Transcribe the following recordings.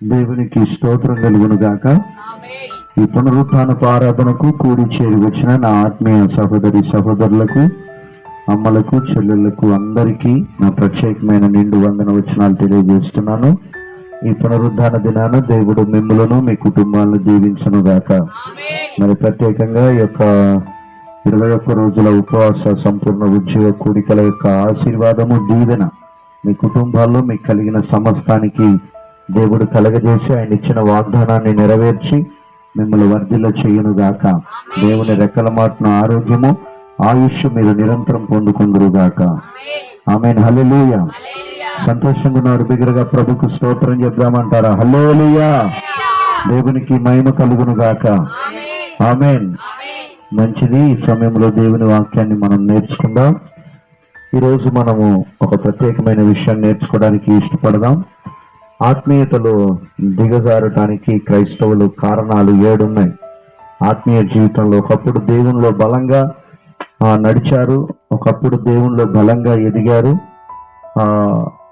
దేవునికి స్తోత్రం కలుగును గాక. ఈ పునరుత్న ఆరాధనకు కూడి చేరి వచ్చిన నా ఆత్మీయ సహోదరి సహోదరులకు అమ్మలకు చెల్లెళ్ళకు అందరికీ నా ప్రత్యేకమైన నిండు వందన వచనాలు తెలియజేస్తున్నాను. ఈ పునరుద్ధాన దినాన దేవుడు మిమ్ములను మీ కుటుంబాలను దీవించను గాక. మరి ప్రత్యేకంగా ఈ యొక్క ఇరవై ఒక్క రోజుల ఉపవాస సంపూర్ణ ఉద్యోగ కూడికల యొక్క ఆశీర్వాదము దీవెన మీ కుటుంబాల్లో మీకు కలిగిన సమస్తానికి దేవుడు కలగజేసి ఆయన ఇచ్చిన వాగ్దానాన్ని నెరవేర్చి మిమ్మల్ని వర్ధిలో చేయునుగాక. దేవుని రెక్కల మాటన ఆరోగ్యము ఆయుష్ మీరు నిరంతరం పొందుకుందురు గాక ఆమె హల్లెలూయ. సంతోషంగా ఉన్నారు బిగ్గరగా ప్రభుకు స్తోత్రం చెప్దామంటారా? హల్లెలూయా. దేవునికి మహిమ కలుగునుగాక. ఆమెన్. మంచిది. ఈ సమయంలో దేవుని వాక్యాన్ని మనం నేర్చుకుందాం. ఈరోజు మనము ఒక ప్రత్యేకమైన విషయాన్ని నేర్చుకోవడానికి ఇష్టపడదాం. ఆత్మీయతలో దిగజారటానికి క్రైస్తవులు కారణాలు ఏడున్నాయి. ఆత్మీయ జీవితంలో ఒకప్పుడు దేవునిలో బలంగా నడిచారు. ఒకప్పుడు దేవునిలో బలంగా ఎదిగారు.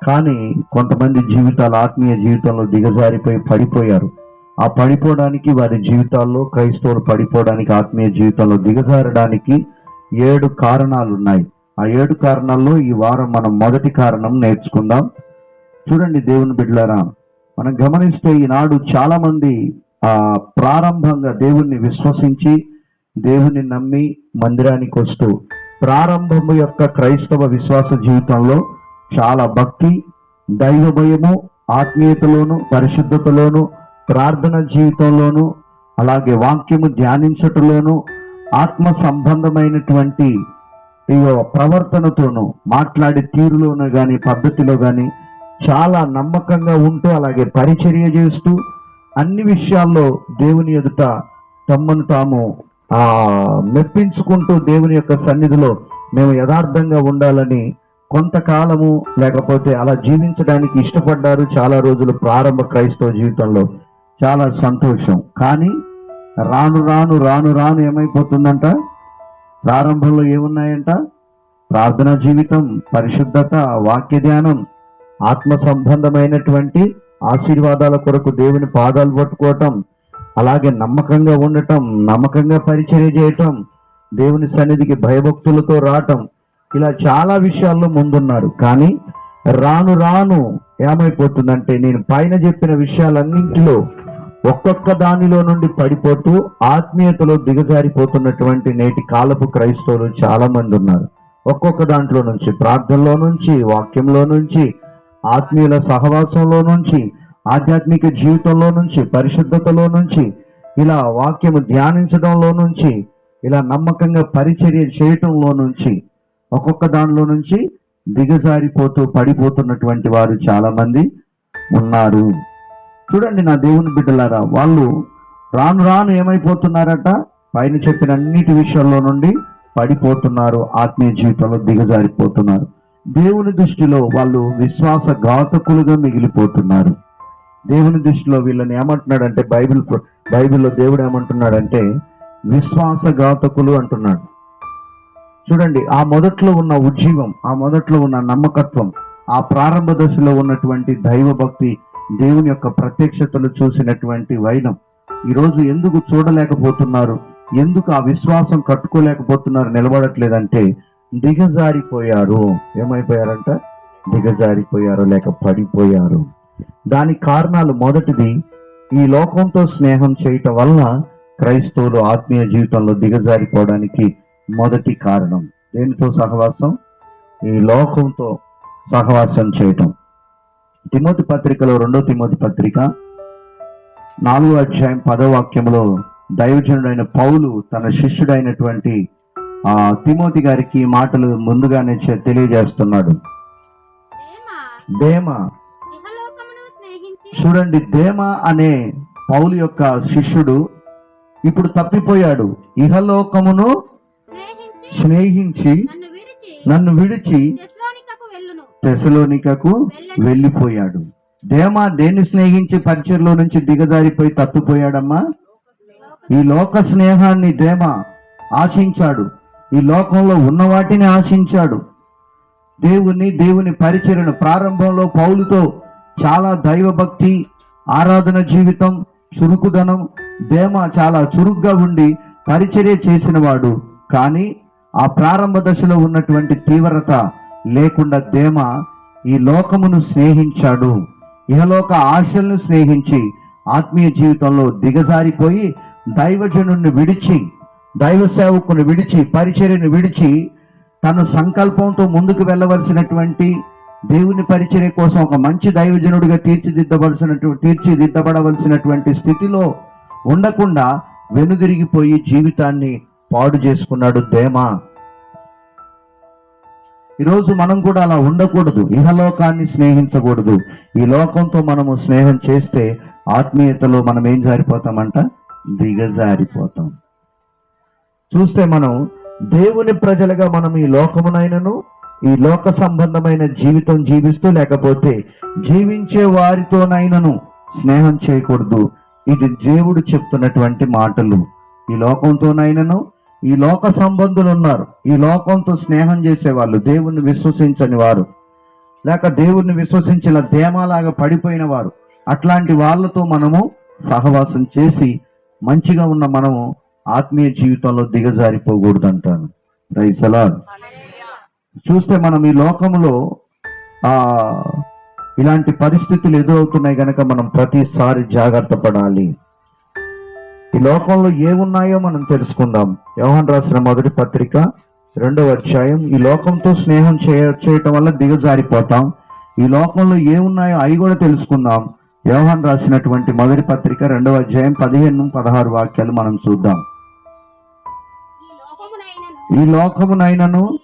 కానీ కొంతమంది జీవితాలు ఆత్మీయ జీవితంలో దిగజారిపోయి పడిపోయారు. ఆ పడిపోవడానికి వారి జీవితాల్లో క్రైస్తవులు పడిపోవడానికి ఆత్మీయ జీవితంలో దిగజారడానికి ఏడు కారణాలు ఉన్నాయి ఆ ఏడు కారణాల్లో ఈ వారం మనం మొదటి కారణం నేర్చుకుందాం. చూడండి దేవుని బిడ్డలారా మనం గమనిస్తే ఈనాడు చాలా మంది ఆ ప్రారంభంగా దేవుణ్ణి విశ్వసించి దేవుని నమ్మి మందిరానికి వస్తూ ప్రారంభము యొక్క క్రైస్తవ విశ్వాస జీవితంలో చాలా భక్తి దైవ భయము ఆత్మీయతలోను పరిశుద్ధతలోను ప్రార్థన జీవితంలోను అలాగే వాక్యము ధ్యానించటలోను ఆత్మ సంబంధమైనటువంటి ప్రవర్తనతోనూ మాట్లాడే తీరులోనూ కానీ పద్ధతిలో కానీ చాలా నమ్మకంగా ఉంటూ అలాగే పరిచర్య చేస్తూ అన్ని విషయాల్లో దేవుని ఎదుట తమను తాము మెప్పించుకుంటూ దేవుని యొక్క సన్నిధిలో మేము యథార్థంగా ఉండాలని కొంతకాలము లేకపోతే అలా జీవించడానికి ఇష్టపడ్డారు. చాలా రోజులు ప్రారంభ క్రైస్తవ జీవితంలో చాలా సంతోషం. కానీ రాను రాను రాను రాను ఏమైపోతుందంట? ప్రారంభంలో ఏమున్నాయంట? ప్రార్థనా జీవితం పరిశుద్ధత వాక్య ధ్యానం ఆత్మ సంబంధమైనటువంటి ఆశీర్వాదాల కొరకు దేవుని పాదాలు పట్టుకోవటం అలాగే నమ్మకంగా ఉండటం నమ్మకంగా పరిచర్య చేయటం దేవుని సన్నిధికి భయభక్తులతో రావటం ఇలా చాలా విషయాల్లో ముందున్నారు. కానీ రాను రాను ఏమైపోతుందంటే నేను పైన చెప్పిన విషయాలన్నింటిలో ఒక్కొక్క దానిలో నుండి పడిపోతూ ఆత్మీయతలో దిగజారిపోతున్నటువంటి నేటి కాలపు క్రైస్తవులు చాలామంది ఉన్నారు. ఒక్కొక్క దాంట్లో నుంచి ప్రార్థనలో నుంచి వాక్యంలో నుంచి ఆత్మీయుల సహవాసంలో నుంచి ఆధ్యాత్మిక జీవితంలో నుంచి పరిశుద్ధతలో నుంచి ఇలా వాక్యము ధ్యానించడంలో నుంచి ఇలా నమ్మకంగా పరిచర్య చేయటంలో నుంచి ఒక్కొక్క దానిలో నుంచి దిగజారిపోతూ పడిపోతున్నటువంటి వారు చాలామంది ఉన్నారు. చూడండి నా దేవుని బిడ్డలారా వాళ్ళు రాను రాను ఏమైపోతున్నారట? పైన చెప్పిన అన్నిటి విషయాల్లో నుండి పడిపోతున్నారు ఆత్మీయ జీవితంలో దిగజారిపోతున్నారు. దేవుని దృష్టిలో వాళ్ళు విశ్వాస ఘాతకులుగా మిగిలిపోతున్నారు. దేవుని దృష్టిలో వీళ్ళని ఏమంటున్నాడంటే బైబిల్ బైబిల్లో దేవుడు ఏమంటున్నాడంటే విశ్వాసఘాతకులు అంటున్నాడు. చూడండి ఆ మొదట్లో ఉన్న ఉజ్జీవం ఆ మొదట్లో ఉన్న నమ్మకత్వం ఆ ప్రారంభ దశలో ఉన్నటువంటి దైవ భక్తి దేవుని యొక్క ప్రత్యక్షతలు చూసినటువంటి వైనం ఈరోజు ఎందుకు చూడలేకపోతున్నారు? ఎందుకు ఆ విశ్వాసం కట్టుకోలేకపోతున్నారు? నిలబడట్లేదంటే దిగజారిపోయారు. ఏమైపోయారంట? దిగజారిపోయారు లేక పడిపోయారు. దానికి కారణాలు మొదటిది ఈ లోకంతో స్నేహం చేయటం వల్ల క్రైస్తవులు ఆత్మీయ జీవితంలో దిగజారిపోవడానికి మొదటి కారణం. దేనితో సహవాసం? ఈ లోకంతో సహవాసం చేయటం. తిమోతి పత్రికలో రెండో తిమోతి పత్రిక నాలుగో అధ్యాయం పదో వాక్యంలో దైవజనుడైన పౌలు తన శిష్యుడైనటువంటి తిమోతి గారికి మాటలు ముందుగానే తెలియజేస్తున్నాడు. దేమ చూడండి దేమ అనే పౌలు యొక్క శిష్యుడు ఇప్పుడు తప్పిపోయాడు. ఇహలోకమును స్నేహించి నన్ను విడిచి తెసలోనికకు వెళ్ళిపోయాడు. దేమ దేన్ని స్నేహించి పరిచయలో నుంచి దిగజారిపోయి తప్పిపోయాడమ్మా? ఈ లోక స్నేహాన్ని దేమ ఆశించాడు. ఈ లోకంలో ఉన్న వాటిని ఆశించాడు. దేవుని దేవుని పరిచయను ప్రారంభంలో పౌలుతో చాలా దైవభక్తి ఆరాధన జీవితం చురుకుదనం దేమ చాలా చురుగ్గా ఉండి పరిచర్య చేసినవాడు. కానీ ఆ ప్రారంభ దశలో ఉన్నటువంటి తీవ్రత లేకుండా దేమ ఈ లోకమును స్నేహించాడు. ఇహలోక ఆశలను స్నేహించి ఆత్మీయ జీవితంలో దిగజారిపోయి దైవజనుణ్ణి విడిచి దైవ సేవకుని విడిచి పరిచర్యను విడిచి తను సంకల్పంతో ముందుకు వెళ్ళవలసినటువంటి దేవుని పరిచర్య కోసం ఒక మంచి దైవజనుడిగా తీర్చిదిద్దవలసినటువంటి తీర్చిదిద్దబడవలసినటువంటి స్థితిలో ఉండకుండా వెనుదిరిగిపోయి జీవితాన్ని పాడు చేసుకున్నాడు దేమా. ఈరోజు మనం కూడా అలా ఉండకూడదు ఇహలోకాన్ని స్నేహించకూడదు. ఈ లోకంతో మనము స్నేహం చేస్తే ఆత్మీయతలో మనం ఏం జారిపోతామంట? దిగజారిపోతాం. చూస్తే మనం దేవుని ప్రజలుగా మనం ఈ లోకమునైనను ఈ లోక సంబంధమైన జీవితం జీవిస్తూ లేకపోతే జీవించే వారితోనైనను స్నేహం చేయకూడదు. ఇది దేవుడు చెప్తున్నటువంటి మాటలు. ఈ లోకంతోనైనను ఈ లోక సంబంధులు ఉన్నారు. ఈ లోకంతో స్నేహం చేసేవాళ్ళు దేవుణ్ణి విశ్వసించని వారు. లేక దేవుణ్ణి విశ్వసించిన దేమాలాగా పడిపోయిన వారు. అట్లాంటి వాళ్ళతో మనము సహవాసం చేసి మంచిగా ఉన్న మనము ఆత్మీయ జీవితంలో దిగజారిపోకూడదు అంటాను రైసలా చూస్తే మనం ఈ లోకంలో ఆ ఇలాంటి పరిస్థితులు ఎదురవుతున్నాయి కనుక మనం ప్రతిసారి జాగ్రత్త పడాలి. ఈ లోకంలో ఏమున్నాయో మనం తెలుసుకుందాం. యోహన్ రాసిన మొదటి పత్రిక రెండవ అధ్యాయం. ఈ లోకంతో స్నేహం చేయ చేయటం వల్ల దిగజారిపోతాం. ఈ లోకంలో ఏమున్నాయో అవి కూడా తెలుసుకుందాం. యోహన్ రాసినటువంటి మొదటి పత్రిక రెండవ అధ్యాయం పదిహేను పదహారు వాక్యాలు మనం చూద్దాం. ఈ లోకమునైనను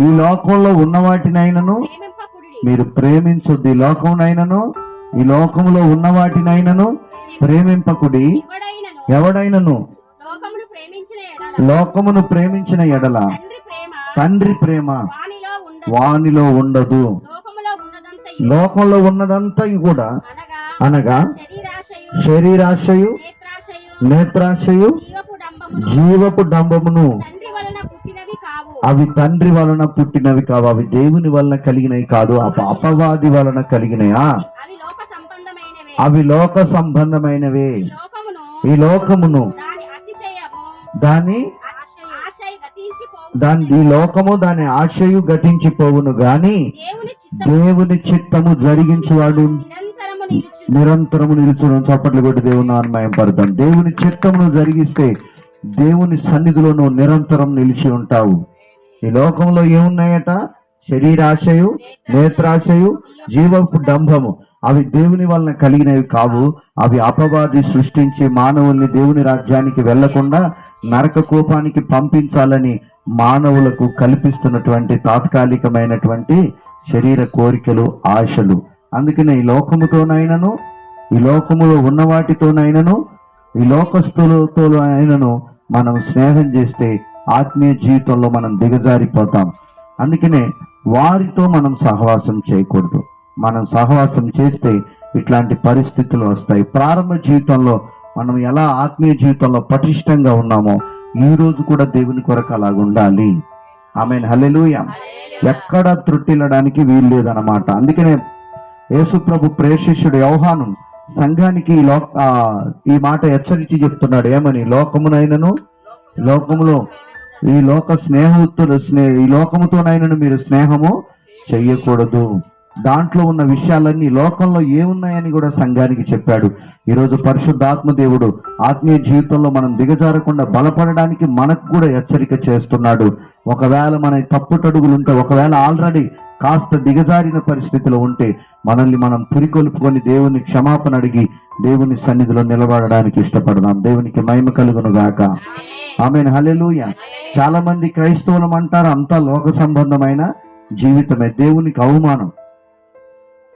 ఈ లోకంలో ఉన్న వాటినైనను మీరు ప్రేమించొద్దు. ఈ లోకమునైనను ఈ లోకములో ఉన్న వాటినైనను ప్రేమింపకుడి ఎవడైనను? లోకమును ప్రేమించిన ఎడల. తండ్రి ప్రేమ. వానిలో ఉండదు. లోకంలో ఉన్నదంతా కూడా అనగా శరీరాశయు. నేత్రాశయు జీవపు డంబము జీవపు డంబమును అవి తండ్రి వలన పుట్టినవి కావు. అవి దేవుని వలన కలిగినవి కాదు అప- అపవాది వలన కలిగినయా? అవి లోక సంబంధమైనవే. ఈ లోకమును దాని దాని ఈ లోకము దాని ఆశయు గతించిపోవును గాని దేవుని చిత్తం దేవుని చిత్తము జరిగించువాడు నిరంతరము నిలుచు నిరంతరము నిలుచును. చప్పట్లు కొట్టి దేవుని నామయం పడతాం దేవుని చిత్తమును జరిగిస్తే దేవుని సన్నిధిలో నువ్వు నిరంతరం నిలిచి ఉంటావు. ఈ లోకంలో ఏమున్నాయట? శరీరాశయు నేత్రాశయు జీవపు డంభము. అవి దేవుని వలన కలిగినవి కావు. అవి అపవాది సృష్టించి మానవుల్ని దేవుని రాజ్యానికి వెళ్ళకుండా నరక కోపానికి పంపించాలని మానవులకు కల్పిస్తున్నటువంటి తాత్కాలికమైనటువంటి శరీర కోరికలు ఆశలు. అందుకనే ఈ లోకముతోనైనను ఈ లోకములో ఉన్న వాటితోనైనను ఈ లోకస్తులతో అయినను మనం స్నేహం చేస్తే ఆత్మీయ జీవితంలో మనం దిగజారిపోతాం. అందుకనే వారితో మనం సహవాసం చేయకూడదు. మనం సహవాసం చేస్తే ఇట్లాంటి పరిస్థితులు వస్తాయి. ప్రారంభ జీవితంలో మనం ఎలా ఆత్మీయ జీవితంలో పటిష్టంగా ఉన్నామో ఈ రోజు కూడా దేవుని కొరకు అలాగ ఉండాలి. ఆమె హల్లెలూయ. ఎక్కడ త్రుట్టిల్లడానికి వీలు లేదన్నమాట. అందుకనే యేసుప్రభు ప్రేషిష్యుడు యోహాను సంఘానికి ఈ లోక ఈ మాట హెచ్చరించి చెప్తున్నాడు. ఏమని? లోకమునైనను లోకములో ఈ లోక స్నేహితులు స్నే ఈ లోకముతోనైనను మీరు స్నేహము చెయ్యకూడదు. దాంట్లో ఉన్న విషయాలన్నీ లోకంలో ఏమున్నాయని కూడా సంఘానికి చెప్పాడు. ఈరోజు పరిశుద్ధాత్మ దేవుడు ఆత్మీయ జీవితంలో మనం దిగజారకుండా బలపడడానికి మనకు కూడా హెచ్చరిక చేస్తున్నాడు. ఒకవేళ మన తప్పుటడుగులు ఉంటే ఒకవేళ ఆల్రెడీ కాస్త దిగజారిన పరిస్థితిలో ఉంటే మనల్ని మనం పురికొల్పుకొని దేవుని క్షమాపణ అడిగి దేవుని సన్నిధిలో నిలబడడానికి ఇష్టపడదాం. దేవునికి మహిమ కలుగును గాక. ఆమె హల్లెలూయ. చాలా మంది క్రైస్తవులం అంటారు అంతా లోక సంబంధమైన జీవితమే. దేవునికి అవమానం.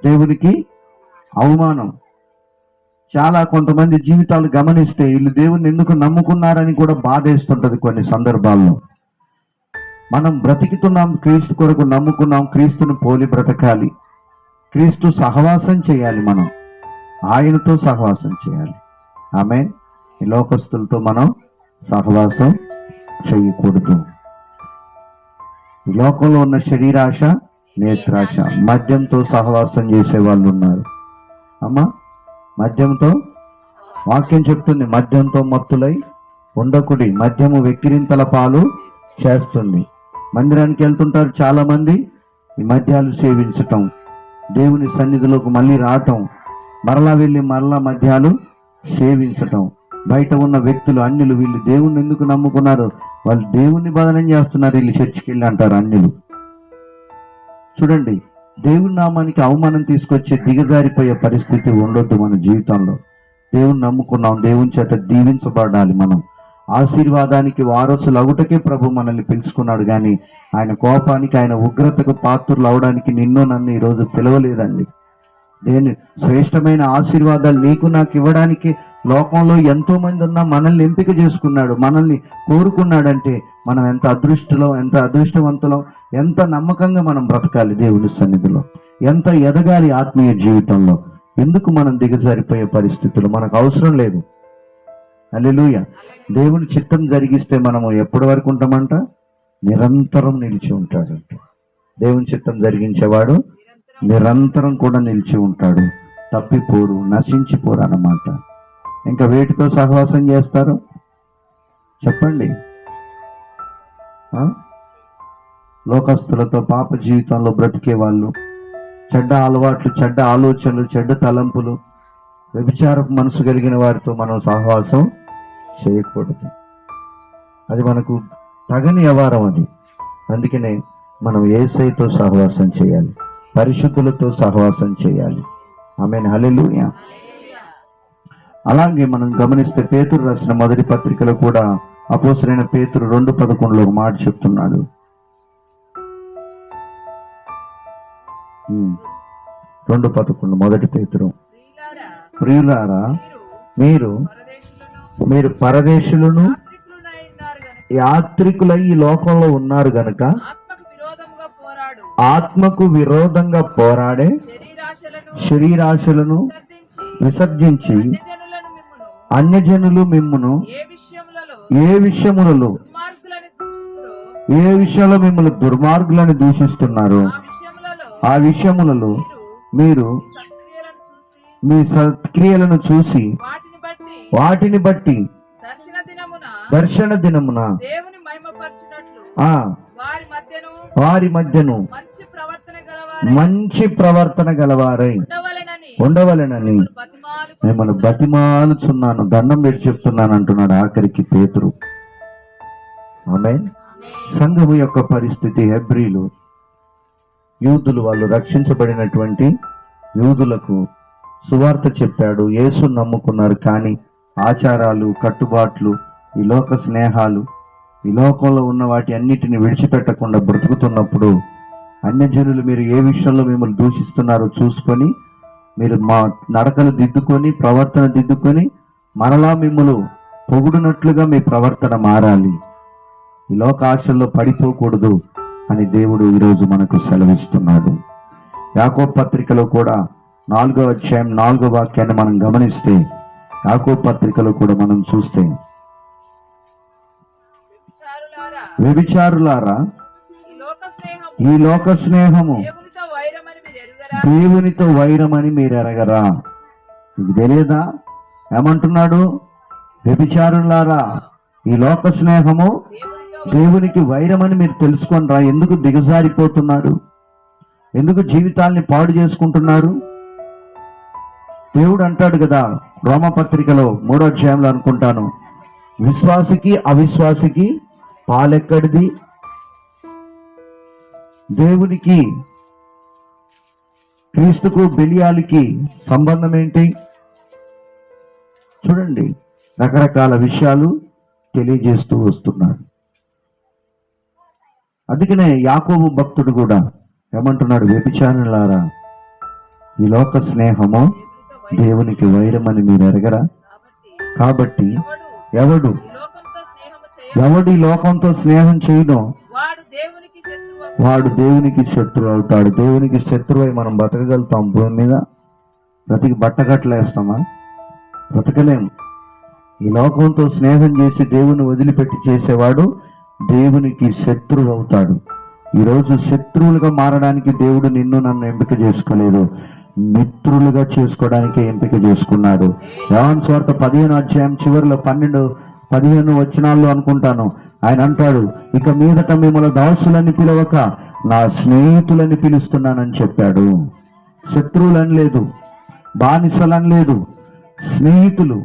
దేవునికి అవమానం. చాలా కొంతమంది జీవితాలు గమనిస్తే వీళ్ళు దేవుని ఎందుకు నమ్ముకున్నారని కూడా బాధేస్తుంటది కొన్ని సందర్భాల్లో. మనం బ్రతికితున్నాం క్రీస్తు కొరకు నమ్ముకున్నాం క్రీస్తును పోలి బ్రతకాలి. క్రీస్తు సహవాసం చేయాలి మనం. ఆయనతో సహవాసం చేయాలి. ఆమె ఈ లోకస్తులతో మనం సహవాసం చేయకూడదు. ఈ లోకంలో ఉన్న శరీరాశ నేత్రాశ మద్యంతో సహవాసం చేసే వాళ్ళు ఉన్నారు. అమ్మా మద్యంతో? వాక్యం చెప్తుంది మద్యంతో మత్తులై ఉండకుడి. మద్యము వెక్కిరింతల పాలు చేస్తుంది. మందిరానికి వెళ్తుంటారు చాలా మంది ఈ మద్యాలు సేవించటం దేవుని సన్నిధిలోకి మళ్ళీ రావటం మరలా వెళ్ళి మరలా మద్యాలు సేవించటం. బయట ఉన్న వ్యక్తులు అన్యులు వీళ్ళు దేవుణ్ణి ఎందుకు నమ్ముకున్నారు వాళ్ళు దేవుణ్ణి బదనం చేస్తున్నారు వీళ్ళు చర్చికి వెళ్ళి అంటారు అన్యులు. చూడండి దేవుని నామానికి అవమానం తీసుకొచ్చే దిగజారిపోయే పరిస్థితి ఉండొద్దు మన జీవితంలో. దేవుని నమ్ముకున్నాం దేవుని చేత దీవించబడాలి మనం. ఆశీర్వాదానికి వారసులు అవుటకే ప్రభు మనల్ని పిలుచుకున్నాడు కానీ ఆయన కోపానికి ఆయన ఉగ్రతకు పాత్రలు అవడానికి నిన్ను నన్ను ఈరోజు పిలవలేదండి. నేను శ్రేష్టమైన ఆశీర్వాదాలు నీకు నాకు ఇవ్వడానికి లోకంలో ఎంతో మంది ఉన్నా మనల్ని ఎంపిక చేసుకున్నాడు మనల్ని కోరుకున్నాడంటే మనం ఎంత అదృష్టలో ఎంత అదృష్టవంతులం ఎంత నమ్మకంగా మనం బ్రతకాలి దేవుని సన్నిధిలో. ఎంత ఎదగాలి ఆత్మీయ జీవితంలో. ఎందుకు మనం దిగజారిపోయే పరిస్థితులు? మనకు అవసరం లేదు. అల్లెలుయ దేవుని చిత్తం జరిగిస్తే మనము ఎప్పటి వరకు ఉంటామంట? నిరంతరం నిలిచి ఉంటాడంట దేవుని చిత్తం జరిగించేవాడు నిరంతరం కూడా నిలిచి ఉంటాడు. తప్పిపోరు నశించిపోరు అన్నమాట. ఇంకా వేటితో సహవాసం చేస్తారు? చెప్పండి. లోకస్తులతో పాప జీవితంలో బ్రతికే వాళ్ళు చెడ్డ అలవాట్లు చెడ్డ ఆలోచనలు చెడ్డ తలంపులు వ్యభిచారపు మనసు కలిగిన వారితో మనం సహవాసం చేయకూడదు. అది మనకు తగని వ్యవహారం అది. అందుకనే మనం ఏసైతో సహవాసం చేయాలి. పరిశుద్ధులతో సహవాసం చేయాలి. ఆమె హలెలుయా అలాగే మనం గమనిస్తే పేతురు రాసిన మొదటి పత్రికలో కూడా అపోసరైన పేతురు రెండు పదకొండులో ఒక మాట చెప్తున్నాడు. రెండు పదకొండు మొదటి పేతురు. ప్రియులారా మీరు మీరు పరదేశులను యాత్రికులై ఈ లోకంలో ఉన్నారు గనుక ఆత్మకు విరోధంగా పోరాడే శరీరాశలను విసర్జించి అన్యజనులు మిమ్మును ఏ విషయములలో? ఏ విషయంలో మిమ్మల్ని దుర్మార్గులని దూషిస్తున్నారు? ఆ విషయములలో మీరు మీ సత్క్రియలను చూసి వాటిని బట్టి దర్శన దినమున వారి మధ్యను మంచి ప్రవర్తన గలవారై ఉండవలెనని మిమ్మల్ని బతిమాలుచున్నాను దండం పెట్టి చెప్తున్నాను అంటున్నాడు ఆఖరికి పేతురు. ఆమె సంఘము యొక్క పరిస్థితి హెబ్రీలు యూదులు వాళ్ళు రక్షించబడినటువంటి యూదులకు సువార్త చెప్పాడు యేసు నమ్ముకున్నారు కానీ ఆచారాలు కట్టుబాట్లు ఈ లోక స్నేహాలు ఈ లోకంలో ఉన్న వాటి అన్నిటిని విడిచిపెట్టకుండా బ్రతుకుతున్నప్పుడు అన్యజనులు మీరు ఏ విషయంలో మిమ్మల్ని దూషిస్తున్నారో చూసుకొని మీరు మా నడకలు దిద్దుకొని ప్రవర్తన దిద్దుకొని మరలా మిమ్మల్ని పొగుడునట్లుగా మీ ప్రవర్తన మారాలి. ఈ లోక ఆశల్లో పడిపోకూడదు అని దేవుడు ఈరోజు మనకు సెలవిస్తున్నాడు. యాకో పత్రికలో కూడా నాలుగో అధ్యాయం నాలుగో వాక్యాన్ని మనం గమనిస్తే యాకో పత్రికలో కూడా మనం చూస్తే వ్యభిచారులారా ఈ లోక స్నేహము దేవునితో వైరమని మీరు ఎరుగరా? మీకు తెలియదా? ఏమంటున్నాడు? వ్యభిచారులారా ఈ లోక స్నేహము దేవునికి వైరమని మీరు తెలుసుకొనరా ఎందుకు దిగజారిపోతున్నారు? ఎందుకు జీవితాల్ని పాడు చేసుకుంటున్నారు? దేవుడు అంటాడు కదా రోమపత్రికలో మూడో అధ్యాయంలో అనుకుంటాను విశ్వాసికి అవిశ్వాసికి పాలెక్కడిది? దేవునికి క్రీస్తుకు బెలియాలికి సంబంధం ఏంటి? చూడండి రకరకాల విషయాలు తెలియజేస్తూ వస్తున్నాడు. అందుకనే యాకోబు భక్తుడు కూడా ఏమంటున్నాడు వ్యభిచారులారా ఈ లోక స్నేహము దేవునికి వైరమని మీరు ఎరగరా? కాబట్టి ఎవడు ఎవడు? ఈ లోకంతో స్నేహం చేయడం వాడు దేవునికి శత్రువు. వాడు దేవునికి శత్రువు అవుతాడు. దేవునికి శత్రువై మనం బతకగలుగుతాం భూమి మీద. బ్రతికి బట్టగట్లేస్తామా బ్రతకలేము ఈ లోకంతో స్నేహం చేసి దేవుని వదిలిపెట్టి చేసేవాడు దేవునికి శత్రువు అవుతాడు. ఈరోజు శత్రువులుగా మారడానికి దేవుడు నిన్ను నన్ను ఎంపిక చేసుకోలేదు. మిత్రులుగా చేసుకోవడానికి ఎంపిక చేసుకున్నాడు. యవన్ స్వార్థ పదిహేను అధ్యాయం చివరిలో పన్నెండు పదిహేను వచనాల్లో అనుకుంటాను. ఆయన అంటాడు ఇక మీదట మిమ్మల్ని దాసులని పిలవక నా స్నేహితులని పిలుస్తున్నానని చెప్పాడు. శత్రువులని లేదు బానిసలని లేదు స్నేహితులు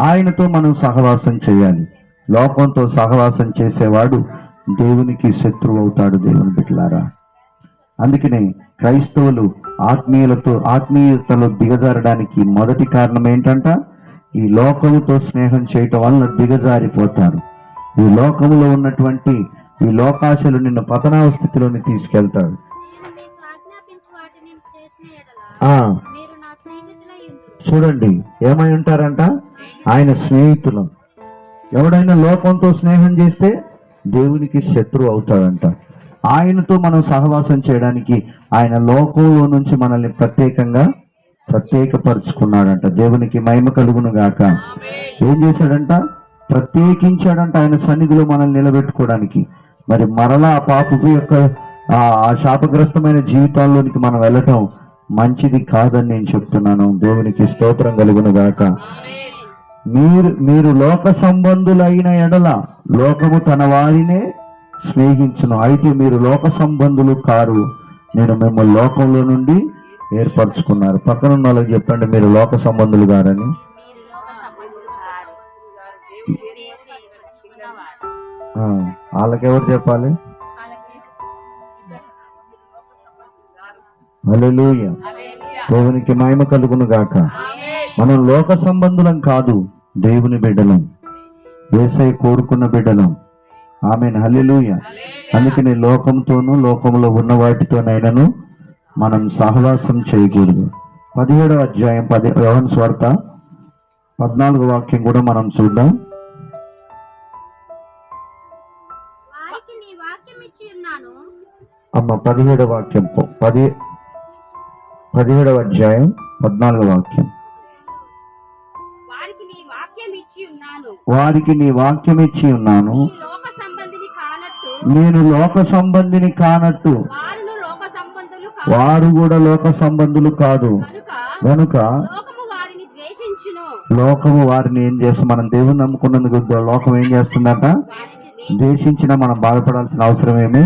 ఆయనతో మనం సహవాసం చేయాలి. లోకంతో సహవాసం చేసేవాడు దేవునికి శత్రువు అవుతాడు దేవుని బిడ్డలారా. అందుకనే క్రైస్తవులు ఆత్మీయులతో ఆత్మీయతలో దిగజారడానికి మొదటి కారణం ఏంటంట? ఈ లోకముతో స్నేహం చేయటం వలన దిగజారిపోతారు. ఈ లోకములో ఉన్నటువంటి ఈ లోకాశలు నిన్ను పతనావ స్థితిలోని తీసుకెళ్తాడు. చూడండి ఏమై ఉంటారంట? ఆయన స్నేహితులం. ఎవడైనా లోకంతో స్నేహం చేస్తే దేవునికి శత్రువు అవుతాడంట. ఆయనతో మనం సహవాసం చేయడానికి ఆయన లోకంలో నుంచి మనల్ని ప్రత్యేకంగా ప్రత్యేకపరుచుకున్నాడంట. దేవునికి మహిమ కలుగును గాక. ఏం చేశాడంట? ప్రత్యేకించాడంట ఆయన సన్నిధిలో మనల్ని నిలబెట్టుకోవడానికి. మరి మరలా ఆ పాపకు యొక్క ఆ ఆ శాపగ్రస్తమైన జీవితాల్లోనికి మనం వెళ్ళటం మంచిది కాదని నేను చెప్తున్నాను. దేవునికి స్తోత్రం కలుగును గాక. మీరు మీరు లోక సంబంధులైన ఎడల లోకము తన వారినే స్నేహించును. అయితే మీరు లోక సంబంధులు కారు. నేను మిమ్మల్ని లోకంలో నుండి ఏర్పరచుకున్నారు. పక్కన ఉన్న వాళ్ళకి చెప్పండి మీరు లోక సంబంధులు గారని వాళ్ళకెవరు చెప్పాలి? అలెలుయ దేవునికి మహిమ కలుగును గాక. మనం లోక సంబంధులం కాదు దేవుని బిడ్డలం. వేసే కోరుకున్న బిడ్డలం. ఆమె హల్లెలూయ. అందుకని లోకంతోనూ లోకంలో ఉన్న వాటితోనైనాను మనం సహవాసం చేయకూడదు. పదిహేడవ అధ్యాయం పది యోహన్ స్వార్థ పద్నాలుగు వాక్యం కూడా మనం చూద్దాం. అమ్మ పదిహేడవ వాక్యం పది పదిహేడవ అధ్యాయం పద్నాలుగు వాక్యం. వారికి నీ వాక్యం ఇచ్చి ఉన్నాను. నేను లోక సంబంధిని కానట్టు. వారు కూడా లోక సంబంధులు కాదు. కనుక లోకము వారిని ఏం చేస్తాం మనం దేవుని నమ్ముకున్నందుకు లోకం ఏం చేస్తుందట? ద్వేషించినా మనం బాధపడాల్సిన అవసరం ఏమీ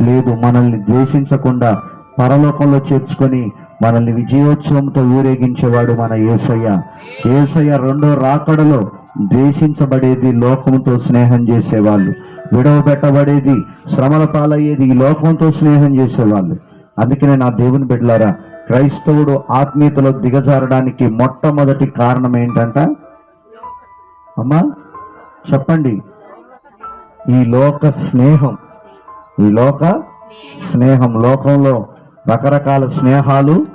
లేదు. మనల్ని ద్వేషించకుండా పరలోకంలో చేర్చుకొని మనల్ని విజయోత్సవంతో ఊరేగించేవాడు మన యేసయ్య. యేసయ్య రెండో రాకడలో ద్వేషించబడేది లోకంతో స్నేహం చేసేవాళ్ళు. విడవబెట్టబడేది శ్రమల పాలయ్యేది ఈ లోకంతో స్నేహం చేసేవాళ్ళు అందుకనే నా దేవుని బిడ్డలారా క్రైస్తవుడు ఆత్మీయతలో దిగజారడానికి మొట్టమొదటి కారణం ఏంటంట? అమ్మా చెప్పండి. ఈ లోక స్నేహం ఈ లోక స్నేహం లోకంలో రకరకాల స్నేహాలు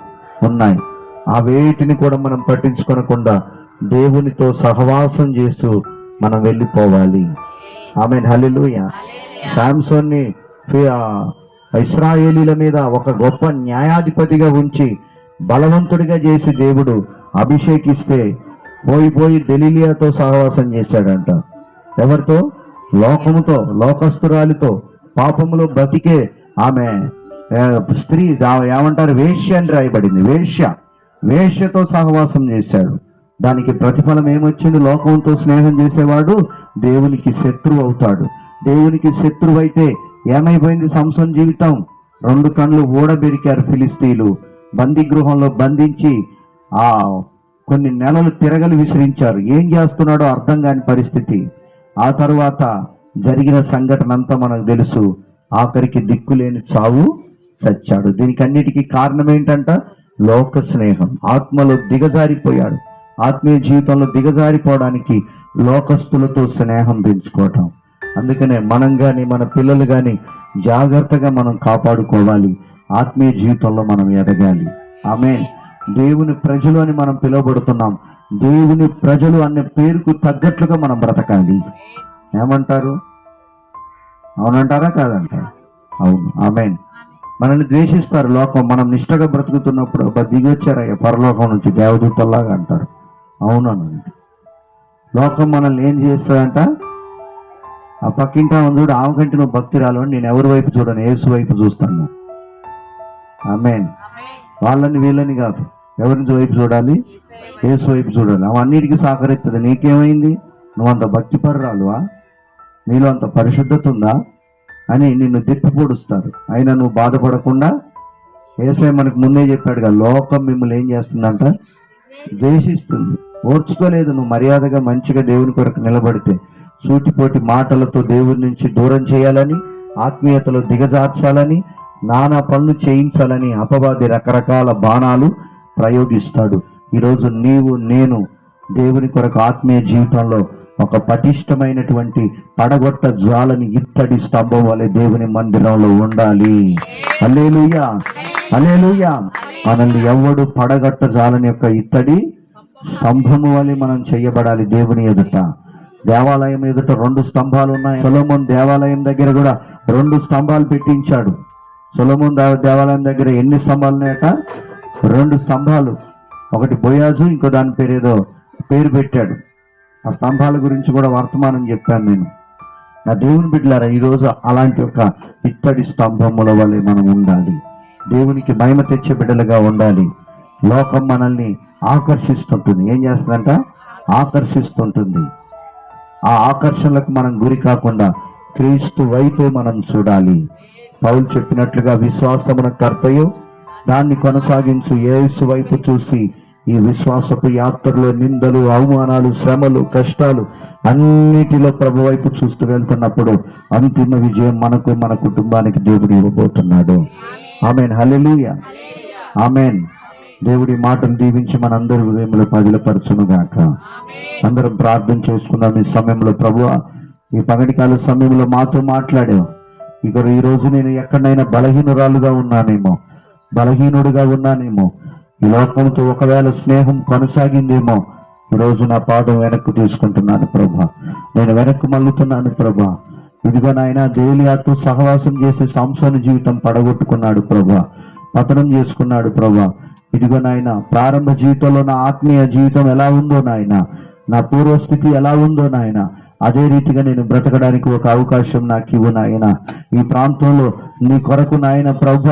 ఉన్నాయి. ఆ వేటిని కూడా మనం పట్టించుకోనకుండా దేవునితో సహవాసం చేస్తూ మనం వెళ్ళిపోవాలి. ఆమె హల్లెలూయ. శాంసోన్ని ఇస్రాయేలీల మీద ఒక గొప్ప న్యాయాధిపతిగా ఉంచి బలవంతుడిగా చేసి దేవుడు అభిషేకిస్తే పోయి పోయి దెలీలియాతో సహవాసం చేశాడంట. ఎవరితో? లోకముతో లోకస్తురాలితో పాపములో బ్రతికే ఆమె స్త్రీ ఏమంటారు? వేశ్య అని రాయబడింది. వేశ్య. వేశ్యతో సహవాసం చేశాడు. దానికి ప్రతిఫలం ఏమొచ్చింది? లోకంతో స్నేహం చేసేవాడు దేవునికి శత్రువు అవుతాడు. దేవునికి శత్రువు అయితే ఏమైపోయింది సంసం జీవితం? రెండు కళ్ళు ఊడబెరికారు ఫిలిస్తీన్లు. బందీ గృహంలో బంధించి ఆ కొన్ని నెలలు తిరగలి విసిరించారు. ఏం చేస్తున్నాడో అర్థం కాని పరిస్థితి. ఆ తరువాత జరిగిన సంఘటన అంతా మనకు తెలుసు. ఆఖరికి దిక్కులేని చావు చచ్చాడు. దీనికి అన్నిటికీ కారణం ఏంటంట? లోక స్నేహం. ఆత్మలో దిగజారిపోయాడు. ఆత్మీయ జీవితంలో దిగజారిపోవడానికి లోకస్తులతో స్నేహం పెంచుకోవటం. అందుకనే మనం కానీ మన పిల్లలు కానీ జాగ్రత్తగా మనం కాపాడుకోవాలి. ఆత్మీయ జీవితంలో మనం ఎదగాలి. ఆమె దేవుని ప్రజలు అని మనం పిలువబడుతున్నాం. దేవుని ప్రజలు అనే పేరుకు తగ్గట్లుగా మనం బ్రతకాలి. ఏమంటారు? అవునంటారా కాదంటారు? అవును. ఆమె మనల్ని ద్వేషిస్తారు. లోకం మనం నిష్టగా బ్రతుకుతున్నప్పుడు దిగి వచ్చారయ్యా పరలోకం నుంచి దేవదూతల్లాగా అంటారు. అవును లోకం మనల్ని ఏం చేస్తుందంట? ఆ పక్కింటా ఉంది చూడు ఆమె కంటే నువ్వు భక్తి రాలని నేను ఎవరి వైపు చూడను ఏసు వైపు చూస్తాను. ఆమె వాళ్ళని వీళ్ళని కాదు ఎవరిని వైపు చూడాలి? ఏసు వైపు చూడాలి. అవన్నిటికీ సహకరిస్తుంది. నీకేమైంది? నువ్వు అంత భక్తిపరురాలువా? నీలో అంత పరిశుద్ధత ఉందా? అని నిన్ను తిప్పి పొడుస్తారు. అయినా నువ్వు బాధపడకుండా ఏసై మనకు ముందే చెప్పాడుగా లోకం మిమ్మల్ని ఏం చేస్తుందంట? ద్వేషిస్తుంది. ఓర్చుకోలేదు. నువ్వు మర్యాదగా మంచిగా దేవుని కొరకు నిలబడితే సూటిపోటి మాటలతో దేవుని నుంచి దూరం చేయాలని ఆత్మీయతలో దిగజార్చాలని నానా పనులు చేయించాలని అపవాది రకరకాల బాణాలు ప్రయోగిస్తాడు. ఈరోజు నీవు నేను దేవుని కొరకు ఆత్మీయ జీవితంలో ఒక పటిష్టమైనటువంటి పడగొట్ట జ్వాలని ఇత్తడి స్తంభం వలె దేవుని మందిరంలో ఉండాలి. అలేలుయా అలేలుయా మనల్ని ఎవడు పడగొట్ట జాలని యొక్క ఇత్తడి స్తంభము వలె మనం చేయబడాలి దేవుని ఎదుట. దేవాలయం ఎదుట రెండు స్తంభాలు ఉన్నాయి. సొలమోన్ దేవాలయం దగ్గర కూడా రెండు స్తంభాలు పెట్టించాడు. సొలమోన్ దేవాలయం దగ్గర ఎన్ని స్తంభాలు ఉన్నాయట? రెండు స్తంభాలు. ఒకటి బొయాజు ఇంకో దాని పేరు ఏదో పేరు పెట్టాడు. ఆ స్తంభాల గురించి కూడా వర్తమానం చెప్పాను నేను. నా దేవుని బిడ్డలారా ఈరోజు అలాంటి ఒక ఇత్తడి స్తంభముల వలె మనం ఉండాలి. దేవునికి మహిమ తెచ్చే బిడ్డలుగా ఉండాలి. లోకం మనల్ని ఆకర్షిస్తుంటుంది. ఏం చేస్తుందంట? ఆకర్షిస్తుంటుంది. ఆ ఆకర్షణలకు మనం గురి కాకుండా క్రీస్తు వైపు మనం చూడాలి. పౌలు చెప్పినట్లుగా విశ్వాసమున కర్తయు దాన్ని కొనసాగించు. యేసు వైపు చూసి ఈ విశ్వాసపు యాత్రలో నిందలు అవమానాలు శ్రమలు కష్టాలు అన్నిటిలో ప్రభు వైపు చూస్తూ వెళ్తున్నప్పుడు అంతిమ విజయం మనకు మన కుటుంబానికి దేవుడు ఇవ్వబోతున్నాడు. ఆమెన్ హల్లెలూయా ఆమెన్ దేవుడి మాటలు దీవించి మనందరి హృదయంలో పదిలపరచునుగాక. అందరం ప్రార్థన చేసుకుందాం ఈ సమయంలో ప్రభు. ఈ పగటికాల సమయంలో మాతో మాట్లాడావు. ఇక ఈ రోజు నేను ఎక్కడైనా బలహీనురాలుగా ఉన్నానేమో. బలహీనుడిగా ఉన్నానేమో. ఈ లోకంతో ఒకవేళ స్నేహం కొనసాగిందేమో. ఈరోజు నా పాదం వెనక్కు తీసుకుంటున్నాను ప్రభా. నేను వెనక్కు మల్లుతున్నాను ప్రభా. ఇదిగో నాయన దేలియాతో సహవాసం చేసే సంసార జీవితం పడగొట్టుకున్నాడు ప్రభా. పతనం చేసుకున్నాడు ప్రభా. ఇదిగో నాయన ప్రారంభ జీవితంలో నా ఆత్మీయ జీవితం ఎలా ఉందో నాయన నా పూర్వస్థితి ఎలా ఉందో నాయన అదే రీతిగా నేను బ్రతకడానికి ఒక అవకాశం నాకు ఇవ్వు నాయన. ఈ ప్రాంతంలో నీ కొరకు నాయన ప్రభ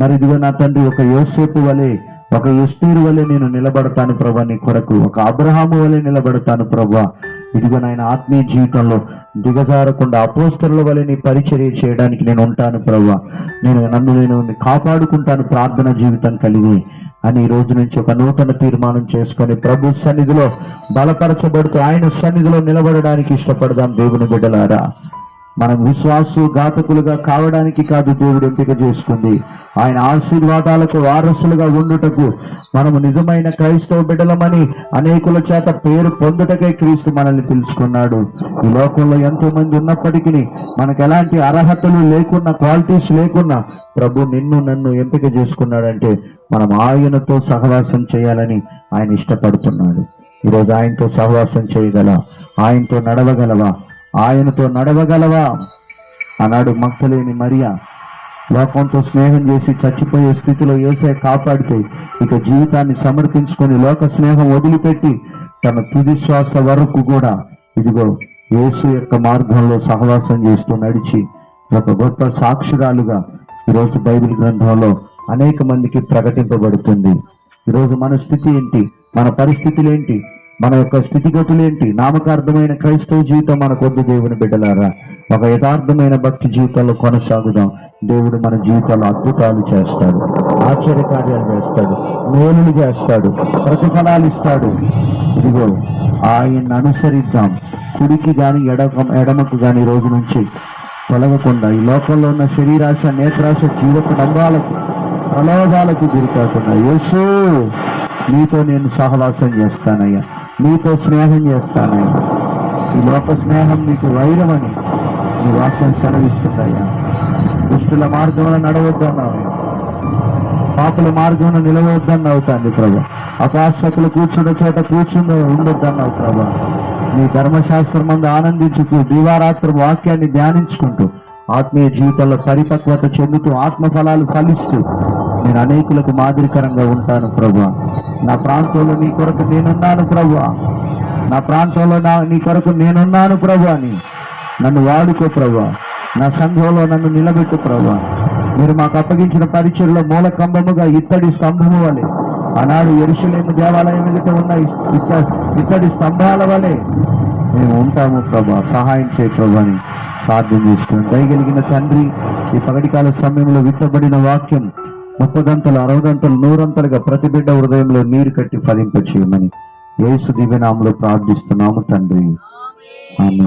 మరి ఇదిగో నా తండ్రి ఒక యోసేపు వలె ఒక ఎస్తీరు వలె నేను నిలబడతాను ప్రభా నీ కొరకు ఒక అబ్రహాము వలె నిలబడతాను ప్రభా. ఇదిగో నాయన ఆత్మీయ జీవితంలో దిగజారకుండా అపోస్తరుల వలె నీ పరిచర్య చేయడానికి నేను ఉంటాను ప్రభా నేను నన్ను నేను కాపాడుకుంటాను ప్రార్థన జీవితం కలిగి. అని ఈ రోజు నుంచి ఒక నూతన తీర్మానం చేసుకొని ప్రభు సన్నిధిలో బలపరచబడుతూ ఆయన సన్నిధిలో నిలబడడానికి ఇష్టపడదాం దేవుని బిడ్డలారా. మనం విశ్వాసు ఘాతకులుగా కావడానికి కాదు దేవుడు ఎంపిక చేసుకుంది. ఆయన ఆశీర్వాదాలకు వారసులుగా ఉండుటకు మనము నిజమైన క్రైస్తవ బిడ్డలమని అనేకుల చేత పేరు పొందుటకే క్రీస్తు మనల్ని పిలుచుకున్నాడు. ఈ లోకంలో ఎంతో మంది ఉన్నప్పటికీ మనకు ఎలాంటి అర్హతలు లేకున్నా క్వాలిటీస్ లేకున్నా ప్రభు నిన్ను నన్ను ఎంపిక చేసుకున్నాడంటే మనం ఆయనతో సహవాసం చేయాలని ఆయన ఇష్టపడుతున్నాడు. ఈరోజు ఆయనతో సహవాసం చేయగల ఆయనతో నడవగలవా? ఆయనతో నడవగలవా? అన్నాడు మక్కలేని మరియా. లోకంతో స్నేహం చేసి చచ్చిపోయే స్థితిలో ఏసే కాపాడితే ఇక జీవితాన్ని సమర్పించుకొని లోక స్నేహం వదిలిపెట్టి తన తుది శ్వాస వరకు కూడా ఇదిగో యేసు యొక్క మార్గంలో సహవాసం చేస్తూ నడిచి ఒక గొప్ప సాక్షురాలుగా ఈరోజు బైబిల్ గ్రంథంలో అనేక మందికి ప్రకటింపబడుతుంది. ఈరోజు మన స్థితి ఏంటి? మన పరిస్థితులు ఏంటి? మన యొక్క స్థితిగతులు ఏంటి? నామకార్థమైన క్రైస్తవ జీవితం మనకొద్దు దేవుని బిడ్డలారా. ఒక యథార్థమైన భక్తి జీవితంలో కొనసాగుదాం. దేవుడు మన జీవితాల్లో అద్భుతాలు చేస్తాడు. ఆశ్చర్యకార్యాలు చేస్తాడు. మేలులు చేస్తాడు. ప్రతిఫలాలు ఇస్తాడు. ఇదిగో ఆయన్ని అనుసరిద్దాం. కుడికి కానీ ఎడక ఎడమకు కానీ ఈ రోజు నుంచి తొలగకుండా ఈ లోకంలో ఉన్న శరీరాశ నేత్రాశ జీవక రంగాలకు ప్రలోభాలకు గురికాకుండా యేసు నీతో నేను సహవాసం చేస్తానయ్యా. నీతో స్నేహం చేస్తాను. ఈ లోక స్నేహం నీకు వైరమని నీ వాక్యం సెలవిస్తుందయ్యా. దుష్టుల మార్గంలో నడవద్దన్నావు. పాపుల మార్గంలో నిలవద్దన్నావు తండ్రి ప్రభా. అపాసకులు కూర్చున్న చోట కూర్చుని ఉండొద్దన్నావు ప్రభా. నీ ధర్మశాస్త్రం మందు ఆనందించుతూ దీవారాత్రం వాక్యాన్ని ధ్యానించుకుంటూ ఆత్మీయ జీవితంలో పరిపక్వత చెందుతూ ఆత్మఫలాలు ఫలిస్తూ నేను అనేకులకు మాదిరికరంగా ఉంటాను ప్రభు. నా ప్రాంతంలో నీ కొరకు నేనున్నాను ప్రభు. నా ప్రాంతంలో నా నీ కొరకు నేనున్నాను ప్రభు అని నన్ను వాడుకో ప్రభు. నా సంఘంలో నన్ను నిలబెట్టు ప్రభా. మీరు మాకు అప్పగించిన పరిచయలో మూల కంబముగా ఇత్తడి స్తంభము వలె ఆనాడు ఎరుసలేము దేవాలయం ఎదుట ఉన్న ఇత్త- ఇత్తడి స్తంభాల వలె మేము ఉంటాము ప్రభా. సహాయం చేయ ప్రభు అని ప్రార్థన చేస్తున్నాం. దయగలిగిన తండ్రి ఈ పగటికాల సమయంలో విత్తబడిన వాక్యం ముప్పదంతలు అరవదంతలు నూరంతలుగా ప్రతి బిడ్డ హృదయంలో నీరు కట్టి ఫలింప చేయమని యేసు దివ్యనామంలో ప్రార్థిస్తున్నాము తండ్రి. ఆమె